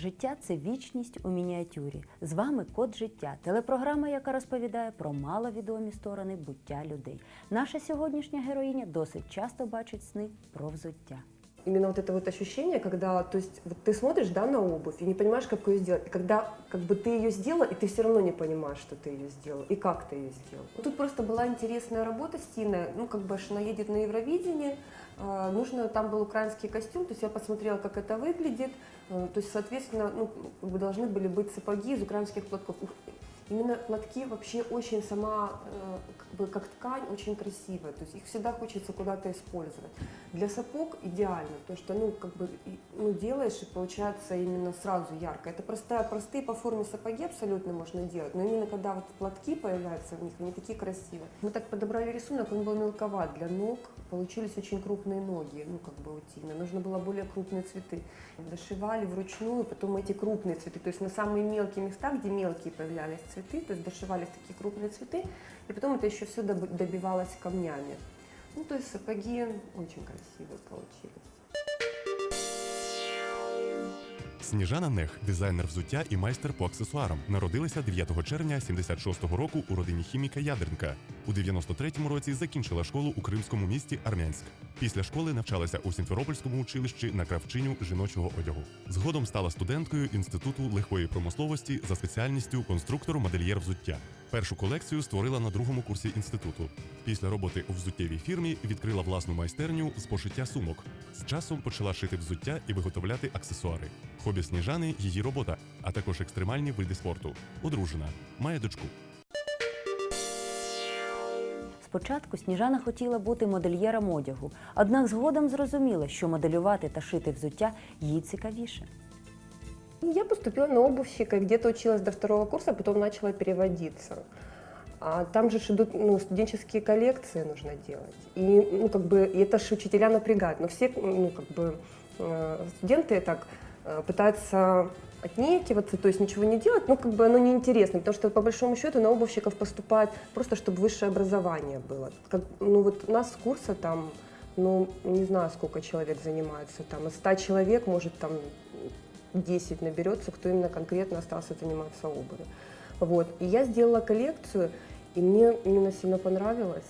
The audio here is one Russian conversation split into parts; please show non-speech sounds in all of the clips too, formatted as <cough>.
Життя це вічність у мініатюрі. З вами Код життя, телепрограма, яка розповідає про маловідомі сторони буття людей. Наша сьогоднішня героїня досить часто бачить сни про взуття. Именно вот это вот ощущение, когда, то есть, вот ты смотришь, да, на обувь и не понимаешь, как ее сделать. И когда, как бы, ты ее сделала, и ты все равно не понимаешь, что ты ее сделал, и как ты ее сделал. Тут просто была интересная работа с Тиной, ну, как бы, аж она едет на Евровидение, а, нужно, там был украинский костюм, то есть я посмотрела, как это выглядит, э, то есть, соответственно, ну, как бы должны были быть сапоги из украинских платков. Именно платки вообще очень сама, э, как бы как ткань, очень красивая. То есть их всегда хочется куда-то использовать. Для сапог идеально, то что ну как бы ну, делаешь и получается именно сразу ярко. Это простая, простые по форме сапоги абсолютно можно делать, но именно когда вот платки появляются в них, они такие красивые. Мы так подобрали рисунок, он был мелковат для ног, получились очень крупные ноги, ну как бы у Тины. Нужно было более крупные цветы. Дошивали вручную, потом эти крупные цветы, то есть на самые мелкие места, где мелкие появлялись цветы, то есть дошивались такие крупные цветы, и потом это еще все добивалось камнями. Ну, то есть сапоги очень красивые получились. Сніжана Нех, дизайнер взуття і майстер по аксесуарам, народилася 9 червня 76-го року у родині хіміка Ядернка. У 93-му році закінчила школу у кримському місті Армянськ. Після школи навчалася у Сімферопольському училищі на кравчиню жіночого одягу. Згодом стала студенткою інституту легкої промисловості за спеціальністю конструктор-модельєр взуття. Першу колекцію створила на другому курсі інституту. Після роботи у взуттєвій фірмі відкрила власну майстерню з пошиття сумок. З часом почала шити взуття і виготовляти аксесуари. Хобі сніжани її робота, а також екстремальні види спорту. Одружена, має дочку. Спочатку Сніжана хотіла бути модельєром одягу, однак згодом зрозуміла, що моделювати та шити взуття їй цікавіше. И Я поступила на обувщика, где-то училась до второго курса, потом начала переводиться. А там же ж идут ну, студенческие коллекции нужно делать. И, ну, как бы, и это же учителя напрягают. Но все ну, как бы, э, студенты так э, пытаются отнекиваться, то есть ничего не делать, ну, как бы оно неинтересно, потому что, по большому счету, на обувщиков поступает просто, чтобы высшее образование было. Как, ну, вот у нас курса там, ну, не знаю, сколько человек занимается, там, из 100 человек, может, там, 10 наберется, кто именно конкретно остался заниматься обувью. Вот. И я сделала коллекцию, и мне именно сильно понравилось.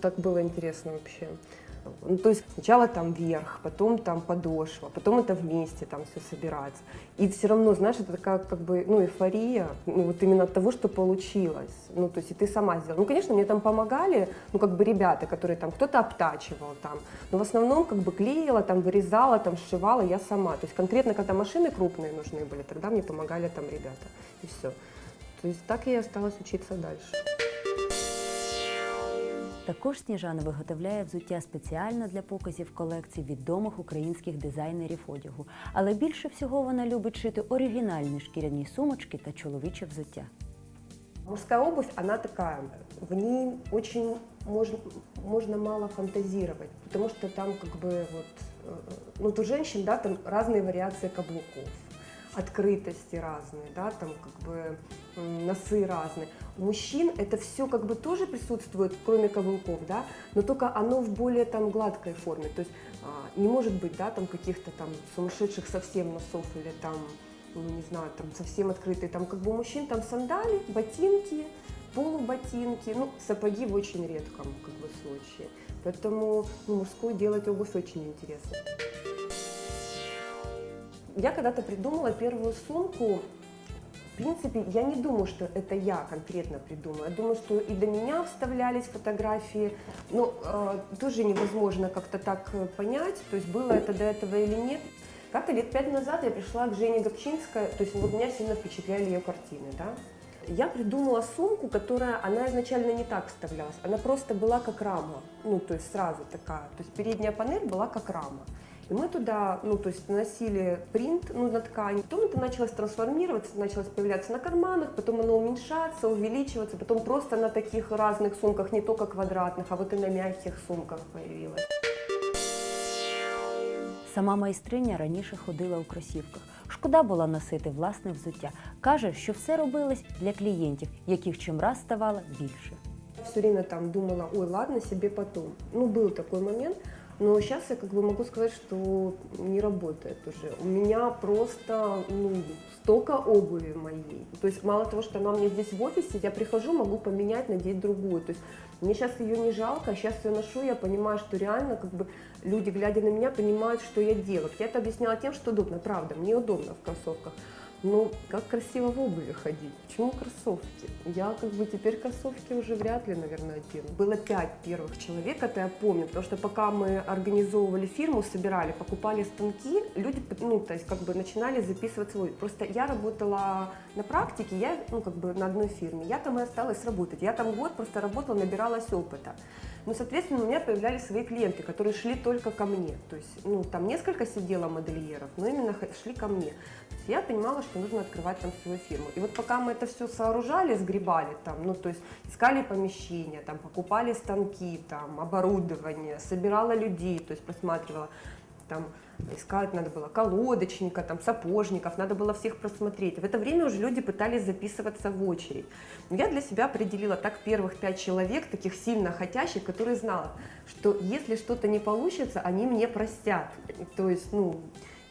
Так было интересно вообще. Ну, то есть сначала там верх, потом там подошва, потом это вместе там все собирается. И все равно, знаешь, это такая как бы, ну, эйфория, ну, вот именно от того, что получилось. Ну, то есть и ты сама сделала. Ну, конечно, мне там помогали, ну, как бы ребята, которые там, кто-то обтачивал там, но в основном как бы клеила, там, вырезала, там, сшивала я сама. То есть конкретно, когда машины крупные нужны были, тогда мне помогали там ребята. И все. То есть так я и осталась учиться дальше. Також Сніжана виготовляє взуття спеціально для показів колекцій відомих українських дизайнерів одягу. Але більше всього вона любить шити оригінальні шкіряні сумочки та чоловіче взуття. Мужская обувь, она такая, в ней очень можно, можно мало фантазировать, потому что там как бы вот, э, ну, вот у женщин, да, там разные вариации каблуков, открытости разные, да, там как бы м, носы разные. Мужчин это все как бы тоже присутствует, кроме каблуков, да, но только оно в более там гладкой форме, то есть а, не может быть, да, там каких-то там сумасшедших совсем носов или там ну, не знаю, там совсем открытые, там как бы у мужчин там сандали, ботинки, полуботинки, ну, сапоги в очень редком как бы случае. Поэтому ну, мужской делать обувь очень интересно. Я когда-то придумала первую сумку. В принципе, я не думаю, что это я конкретно придумала. Я думаю, что и до меня вставлялись фотографии. Но э, тоже невозможно как-то так э, понять, то есть было это до этого или нет. Как-то лет пять назад я пришла к Жене Гопчинской, то есть вот меня сильно впечатляли ее картины, да. Я придумала сумку, которая, она изначально не так вставлялась, она просто была как рама, ну, то есть сразу такая, то есть передняя панель была как рама. И мы туда, ну, то есть наносили принт ну, на ткань. Потом это началось трансформироваться, началось появляться на карманах, потом оно уменьшаться, увеличиваться, потом просто на таких разных сумках, не только квадратных, а вот и на мягких сумках появилось. Сама майстриня раніше ходила у кросівках. Шкода була носити власне взуття. Каже, що все робилось для клієнтів, яких чимраз ставало більше. Все время там думала, ой, ладно, себе потом. Ну, был такой момент. Но сейчас я как бы могу сказать, что не работает уже. У меня просто ну, столько обуви моей. То есть мало того, что она меня здесь в офисе, я прихожу, могу поменять, надеть другую. То есть мне сейчас ее не жалко, а сейчас ее ношу, я понимаю, что реально как бы люди, глядя на меня, понимают, что я делаю. Я это объясняла тем, что удобно, правда, мне удобно в кроссовках. Ну, как красиво в обуви ходить? Почему кроссовки? Я как бы теперь кроссовки уже вряд ли, наверное, одену. Было пять первых человек, это я помню, потому что пока мы организовывали фирму, собирали, покупали станки, люди, ну, то есть как бы начинали записывать свой. Просто я работала на практике, я, ну, как бы на одной фирме, я там и осталась работать. Я там год просто работала, набиралась опыта. Ну, соответственно, у меня появлялись свои клиенты, которые шли только ко мне. То есть, ну, там несколько сидело модельеров, но именно шли ко мне. То есть я понимала, что нужно открывать там свою фирму. И вот пока мы это все сооружали, сгребали там, ну, то есть искали помещения, там, покупали станки, там, оборудование, собирала людей, то есть просматривала, там, искать надо было колодочника, там, сапожников, надо было всех просмотреть. В это время уже люди пытались записываться в очередь. Но я для себя определила так первых пять человек, таких сильно хотящих, которые знала, что если что-то не получится, они мне простят. То есть, ну,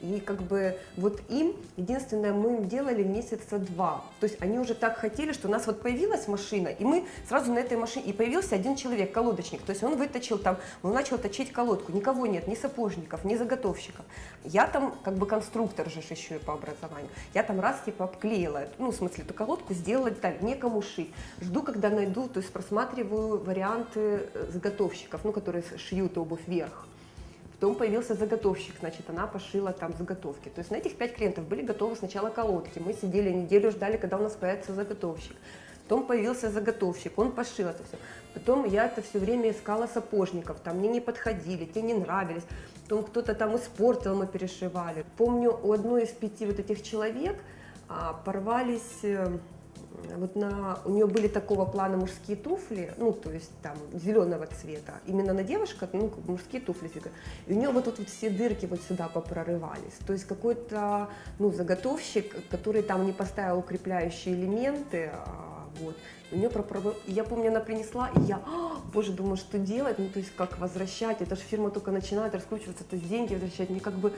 и как бы вот им, единственное, мы им делали месяца два. То есть они уже так хотели, что у нас вот появилась машина, и мы сразу на этой машине, и появился один человек, колодочник. То есть он выточил там, он начал точить колодку. Никого нет, ни сапожников, ни заготовщиков. Я там как бы конструктор же еще и по образованию. Я там раз типа обклеила, ну в смысле эту колодку сделала деталь, некому шить. Жду, когда найду, то есть просматриваю варианты э, заготовщиков, ну которые шьют обувь вверх. Потом появился заготовщик, значит, она пошила там заготовки. То есть на этих пять клиентов были готовы сначала колодки. Мы сидели неделю, ждали, когда у нас появится заготовщик. Потом появился заготовщик, он пошил это все. Потом я это все время искала сапожников, там мне не подходили, те не нравились. Потом кто-то там испортил, мы перешивали. Помню, у одной из пяти вот этих человек а, порвались э, вот на, у нее были такого плана мужские туфли, ну, то есть там зеленого цвета. Именно на девушка, ну, мужские туфли. И у нее вот тут вот все дырки вот сюда попрорывались. То есть какой-то, ну, заготовщик, который там не поставил укрепляющие элементы, а, вот. У нее и Я помню, она принесла, и я, «А, боже, думаю, что делать, ну, то есть как возвращать, это же фирма только начинает раскручиваться, то есть деньги возвращать, мне как бы,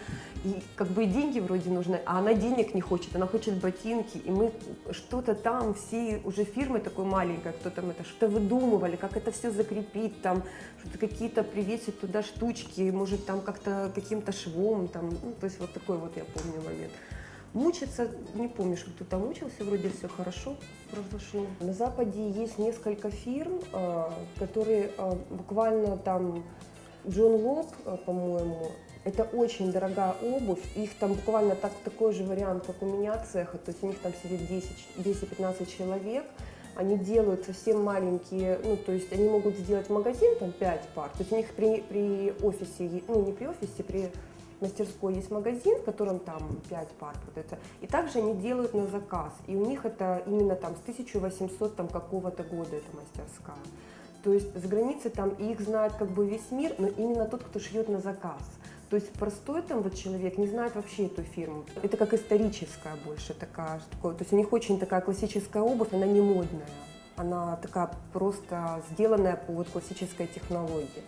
и, как бы и деньги вроде нужны, а она денег не хочет, она хочет ботинки, и мы что-то там, все уже фирмы такой маленькой, кто там это, что-то выдумывали, как это все закрепить, там, что-то какие-то привесить туда штучки, может там как-то каким-то швом, там, ну, то есть вот такой вот я помню момент. Мучиться, не помню, что кто-то мучился, вроде все хорошо произошло. На Западе есть несколько фирм, а, которые а, буквально там Джон Лок, а, по-моему, это очень дорогая обувь, их там буквально так, такой же вариант, как у меня цеха, то есть у них там сидит 10 10-15 человек, они делают совсем маленькие, ну, то есть они могут сделать магазин, там, 5 пар, то есть у них при, при офисе, ну, не при офисе, при мастерской есть магазин, в котором там 5 пар продается, и также они делают на заказ, и у них это именно там с 1800 там какого-то года эта мастерская. То есть за границей там их знает как бы весь мир, но именно тот, кто шьет на заказ. То есть простой там вот человек не знает вообще эту фирму. Это как историческая больше такая, такое. То есть у них очень такая классическая обувь, она не модная. Она такая просто сделанная по вот классической технологии.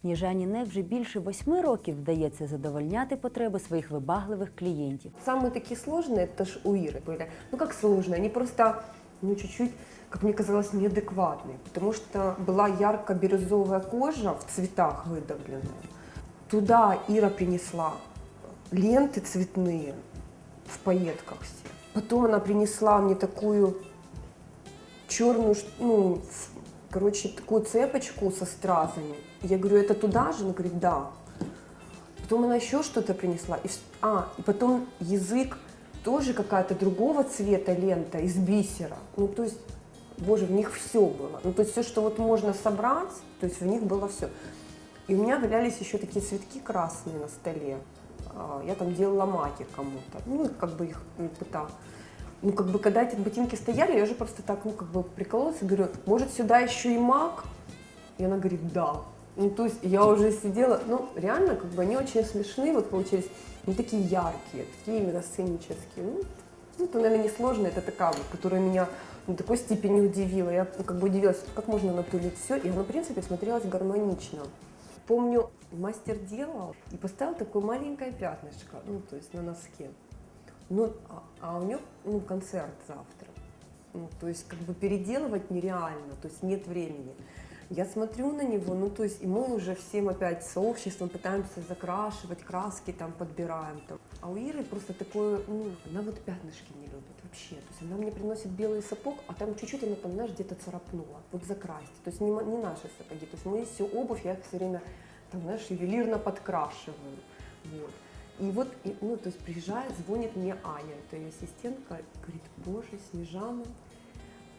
Сніжані Нек вже більше восьми років вдається задовольняти потреби своїх вибагливих клієнтів. Самые такие сложные, это ж у Иры были. Ну как сложные, они просто, ну чуть-чуть, как мне казалось, неадекватные. Потому что была ярко-бирюзовая кожа в цветах выдавленная. Туда Ира принесла ленты цветные в пайетках все. Потом она принесла мне такую черную, ш- ну, ф- короче, такую цепочку со стразами. Я говорю, это туда же? Она говорит, да. Потом она еще что-то принесла. И, а, и потом язык тоже какая-то другого цвета лента из бисера. Ну, то есть, боже, в них все было. Ну, то есть все, что вот можно собрать, то есть в них было все. И у меня валялись еще такие цветки красные на столе. А, Я там делала маки кому-то. Ну, как бы их м, пытала. Ну, как бы, когда эти ботинки стояли, я уже просто так, ну, как бы прикололась и говорю, может, сюда еще и мак? И она говорит, да. Ну, то есть я уже сидела, ну, реально, как бы они очень смешные вот получились, не такие яркие, такие именно сценические. Ну, ну, это, наверное, несложно, это такая вот, которая меня до такой степени удивило. Я ну, как бы удивилась, как можно напылить все, и оно, в принципе, смотрелось гармонично. Помню, мастер делал и поставил такое маленькое пятнышко, ну, то есть на носке. Ну, а, а у него ну, концерт завтра. Ну, то есть как бы переделывать нереально, то есть нет времени. Я смотрю на него, ну то есть и мы уже всем опять сообществом пытаемся закрашивать, краски там подбираем. Там. А у Иры просто такое, ну, она вот пятнышки не любит вообще. То есть она мне приносит белый сапог, а там чуть-чуть она там, знаешь, где-то царапнула. Вот закрасьте. То есть не, не наши сапоги. То есть мы всю обувь, я их все время там, знаешь, ювелирно подкрашиваю. Вот. И вот, и, ну, то есть приезжает, звонит мне Аня, это ее ассистентка, говорит, боже, Снежана,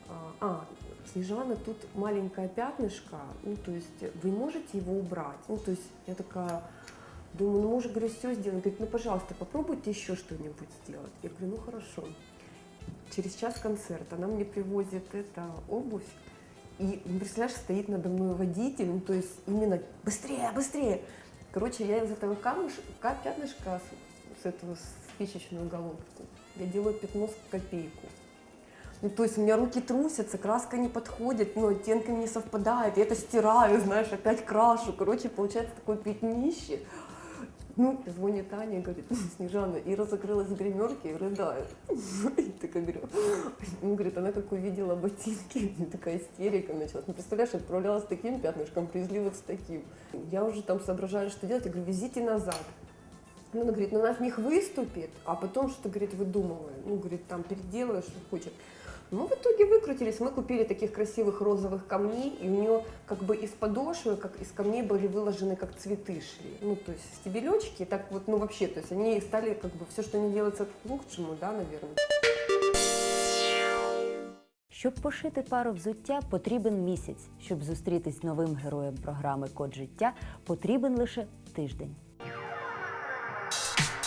а, а, Снежана, тут маленькое пятнышко, ну, то есть вы можете его убрать? Ну, то есть я такая, думаю, ну, мы уже, говорю, все сделаем. Говорит, ну, пожалуйста, попробуйте еще что-нибудь сделать. Я говорю, ну, хорошо. Через час концерт она мне привозит это обувь, и, ну, представляешь, стоит надо мной водитель, ну, то есть именно быстрее, быстрее. Короче, я из этого камыш, ка- пятнышка с, с этого спичечную головку, я делаю пятно с копейку. Ну, то есть у меня руки трусятся, краска не подходит, ну, оттенками не совпадает, я это стираю, знаешь, опять крашу. Короче, получается такое пятнище. Ну, звонит Таня и говорит, Снежана, Ира закрылась в гримерке и рыдает. <laughs> И такая говорю, ну, говорит, она как увидела ботинки, <laughs> и такая истерика началась. Ну, представляешь, отправлялась с таким пятнышком, привезли вот с таким. Я уже там соображаю, что делать, я говорю, везите назад. Ну, она говорит, ну, она в них выступит, а потом что-то, говорит, выдумывает. Ну, говорит, там переделывает, что хочет. Ну, в итоге выкрутились. Мы купили таких красивых розовых камней, и у нее как бы из подошвы, как из камней были выложены как цветы шли. Ну, то есть стебелечки, так вот, ну, вообще, то есть они стали как бы все, что не делается к лучшему, да, наверное. Щоб пошити пару взуття, потрібен місяць. Щоб зустрітись з новим героєм програми Код життя, потрібен лише тиждень. Bye.